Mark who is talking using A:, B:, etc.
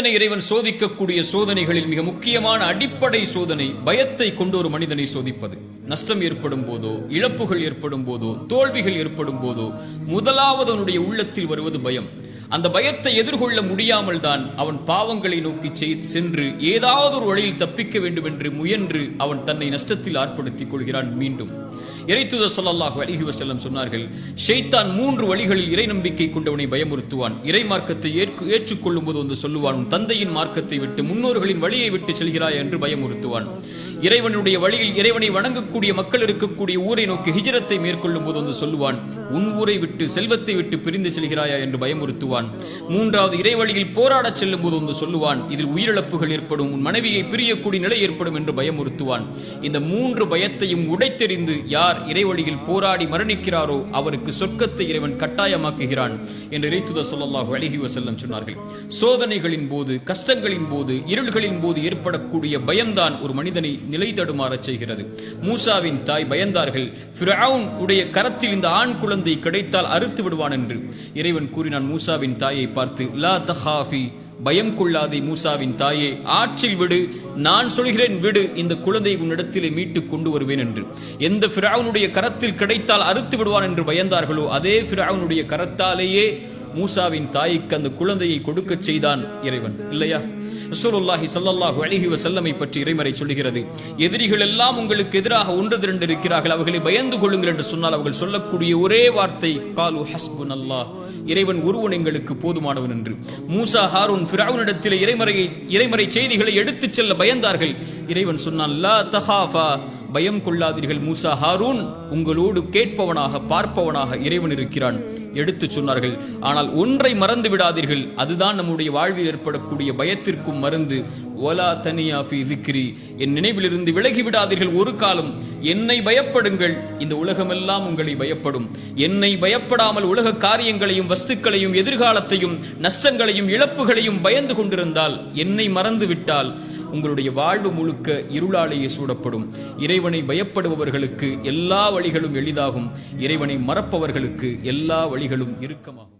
A: மனிதனை இறைவன் சோதிக்கக்கூடிய சோதனைகளில் மிக முக்கியமான அடிப்படை சோதனை பயத்தை கொண்டு ஒரு மனிதனை சோதிப்பது. நஷ்டம் ஏற்படும் போதோ இழப்புகள் ஏற்படும் போதோ தோல்விகள் ஏற்படும் போதோ முதலாவது அவனுடைய உள்ளத்தில் வருவது பயம். அந்த பயத்தை எதிர்கொள்ள முடியாமல் தான் அவன் பாவங்களை நோக்கி சென்று ஏதாவது ஒரு வழியில் தப்பிக்க வேண்டும் என்று முயன்று அவன் தன்னை நஷ்டத்தில் ஆட்படுத்திக் கொள்கிறான் மீண்டும். இறைத்துத ஸல்லல்லாஹு அலைஹி வசல்லம் சொன்னார்கள் ஷெய்தான் மூன்று வழிகளில் இறை நம்பிக்கை கொண்டவனை பயமுறுத்துவான். இறை மார்க்கத்தை ஏற்று ஏற்றுக்கொள்ளும் போது வந்து சொல்லுவான் தந்தையின் மார்க்கத்தை விட்டு முன்னோர்களின் வழியை விட்டு செல்கிறாய்? என்று பயமுறுத்துவான். இறைவனுடைய வழியில் இறைவனை வணங்கக்கூடிய மக்கள் இருக்கக்கூடிய ஊரை நோக்கி ஹிஜரத்தை மேற்கொள்ளும் போது வந்து சொல்லுவான் உன் ஊரை விட்டு செல்வத்தை விட்டு பிரிந்து செல்கிறாயா? என்று பயமுறுத்துவான். மூன்றாவது இறைவழியில் போராடச் செல்லும் போது வந்து சொல்லுவான் இதில் உயிரிழப்புகள் ஏற்படும் உன் மனைவியை பிரியக்கூடிய நிலை ஏற்படும் என்று பயமுறுத்துவான். இந்த மூன்று பயத்தையும் உடைத்தெறிந்து யார் இறைவழியில் போராடி மரணிக்கிறாரோ அவருக்கு சொர்க்கத்தை இறைவன் கட்டாயமாக்குகிறான் என்று இறைத்துத சொல்லல்லாஹு அழகி வசல்லம் சொன்னார்கள். சோதனைகளின் போது கஷ்டங்களின் போது இருள்களின் போது ஏற்படக்கூடிய பயம்தான் ஒரு மனிதனை நிலை தடுமாறச் செய்கிறது. மூசாவின் தாய் பயந்தார்கள் ஃபிரவுன் உடைய கரத்தில் இந்த ஆண் குழந்தை கிடைத்தால் அறுத்து விடுவான் என்று. இறைவன் கூறினான் மூசாவின் தாயை பார்த்து லா தஹாஃபி பயம் கொள்ளாதே மூசாவின் தாயே ஆற்றில் விடு நான் சொல்கிறேன் விடு இந்த குழந்தை உன்னிடத்திலே மீட்டு கொண்டு வருவேன் என்று. எந்த ஃபிரவுனுடைய கரத்தில் கிடைத்தால் அறுத்து விடுவான் என்று பயந்தார்களோ அதே ஃபிரவுனுடைய கரத்தாலேயே மூசாவின் தாய்க்கு அந்த குழந்தையை கொடுக்கச் செய்தான் இறைவன். இல்லையா? ரசூலுல்லாஹி ஸல்லல்லாஹு அலிஹி வசல்லமை பற்றி இறைமறை சொல்லுகிறது. எதிரிகள் எல்லாம் உங்களுக்கு எதிராக ஒன்று திரண்டு இருக்கிறார்கள். அவர்களை பயந்து கொள்ளுங்கள் என்று சொன்னால் அவர்கள் சொல்லக்கூடிய ஒரே வார்த்தை காலு ஹஸ்புனல்லாஹ். இறைவன் ஒருவன் எங்களுக்கு போதுமானவன் என்று. மூசா ஹாரூன் ஃபிராவுனிடத்தில் இறைமறையை இறைமறை செய்திகளை எடுத்துச் செல்ல பயந்தார்கள். இறைவன் சொன்னான் லா தஹாஃபா. பயம் கொள்ளாதீர்கள் மூசா ஹாரூன். உங்களோடு கேட்பவனாக பார்ப்பவனாக இறைவன் இருக்கிறான். எடுத்து சொன்னார்கள் ஆனால் ஒன்றை மறந்து விடாதீர்கள் அதுதான் நம்முடைய வாழ்வில் ஏற்படக்கூடிய பயத்திற்கும் மருந்து. ஒலா தனியா இதுக்கிரி என் நினைவிலிருந்து விலகி விடாதீர்கள் ஒரு காலம். என்னை பயப்படுங்கள். இந்த உலகமெல்லாம் உங்களை பயப்படும். என்னை பயப்படாமல் உலக காரியங்களையும் வஸ்துக்களையும் எதிர்காலத்தையும் நஷ்டங்களையும் இழப்புகளையும் பயந்து கொண்டிருந்தால் என்னை மறந்து விட்டால் உங்களுடைய வாழ்வு முழுக்க இருளாலேயே சூடப்படும். இறைவனை பயப்படுபவர்களுக்கு எல்லா வழிகளும் எளிதாகும். இறைவனை மறப்பவர்களுக்கு எல்லா வழிகளும் இறுக்கமாகும்.